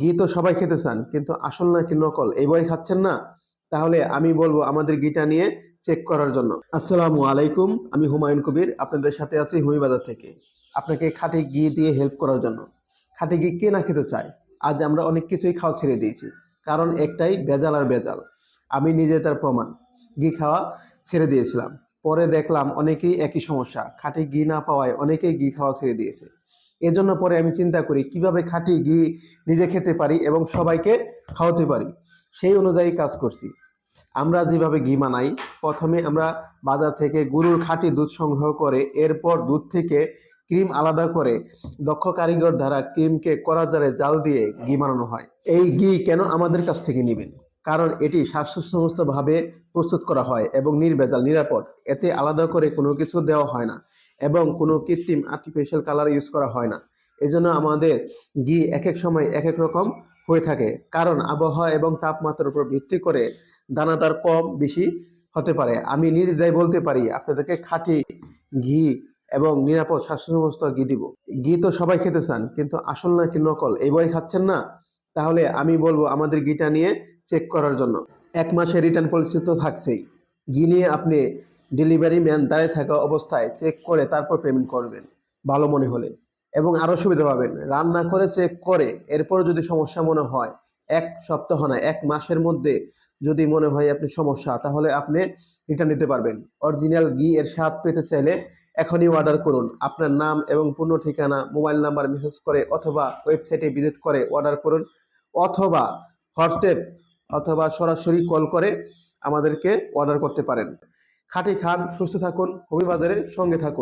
ঘি তো সবাই খেতে চান, কিন্তু আসল নাকি নকল? এই বই খাচ্ছেন না? তাহলে আমি বলব আমাদের ঘিটা নিয়ে চেক করার জন্য। আসসালামু আলাইকুম, আমি হুমায়ুন কবির, আপনাদের সাথে আছি হুমি বাজার থেকে। আপনাকে খাঁটি ঘি দিয়ে হেল্প করার জন্য। খাঁটি ঘি কে না খেতে চায়? আজ আমরা অনেক কিছুই খাওয়া ছেড়ে দিয়েছি, কারণ একটাই বেজাল আর বেজাল আমি নিজে তার প্রমাণ। ঘি খাওয়া ছেড়ে দিয়েছিলাম। পরে দেখলাম অনেকেই একই সমস্যা। খাঁটি ঘি না পাওয়ায় অনেকেই ঘি খাওয়া ছেড়ে দিয়েছে। এজন্য পরে আমি চিন্তা করি, কীভাবে খাঁটি ঘি নিজে খেতে পারি এবং সবাইকে খাওয়াতে পারি, সেই অনুযায়ী কাজ করছি। আমরা যেভাবে ঘি বানাই, প্রথমে আমরা বাজার থেকে গরুর খাঁটি দুধ সংগ্রহ করে, এরপর দুধ থেকে ক্রিম আলাদা করে দক্ষ কারিগর দ্বারা ক্রিমকে কড়া জারে জাল দিয়ে ঘি বানানো হয়। এই ঘি কেন আমাদের কাছ থেকে নেবেন? কারণ এটি স্বাস্থ্যসম্মতভাবে প্রস্তুত করা হয় এবং নির্ভেজাল নিরাপদ। এতে আলাদা করে কোনো কিছু দেওয়া হয় না এবং কোনো কৃত্রিম আর্টিফিশিয়াল কালার ইউজ করা হয় না। এজন্য আমাদের ঘি এক এক সময় এক এক রকম হয়ে থাকে। কারণ আবহাওয়া এবং তাপমাত্রার উপর ভিত্তি করে দানাদার কম বেশি হতে পারে। আমি নির্দ্বিধায় বলতে পারি, আপনাদেরকে খাঁটি ঘি এবং নিরাপদ স্বাস্থ্যসম্মত ঘি দিব। ঘি তো সবাই খেতে চান, কিন্তু আসল নাকি নকল? এই বই খাচ্ছেন না? তাহলে আমি বলব, আমাদের ঘিটা নিয়ে চেক করার জন্য। এক মাসের রিটার্ন পলিসি তো থাকছেই। নিয়ে আপনি ডেলিভারি ম্যান দাঁড়িয়ে থাকা অবস্থায় চেক করে তারপর পেমেন্ট করবেন, ভালো মনে হলে। এবং আরও সুবিধা পাবেন, রান্না করে চেক করে, এরপর যদি সমস্যা মনে হয়, এক সপ্তাহ না, এক মাসের মধ্যে যদি মনে হয় আপনি সমস্যা, তাহলে আপনি রিটার্ন নিতে পারবেন। অরিজিনাল ঘি এর স্বাদ পেতে চাইলে এখনই অর্ডার করুন। আপনার নাম এবং পূর্ণ ঠিকানা মোবাইল নাম্বার মেসেজ করে অথবা ওয়েবসাইটে ভিজিট করে অর্ডার করুন। অথবা হোয়াটসঅ্যাপ অথবা সরাসরি কল করে আমাদেরকে অর্ডার করতে পারেন। খাটি খান, সুস্থ থাকুন হবি বাজারের সঙ্গে থাকুন।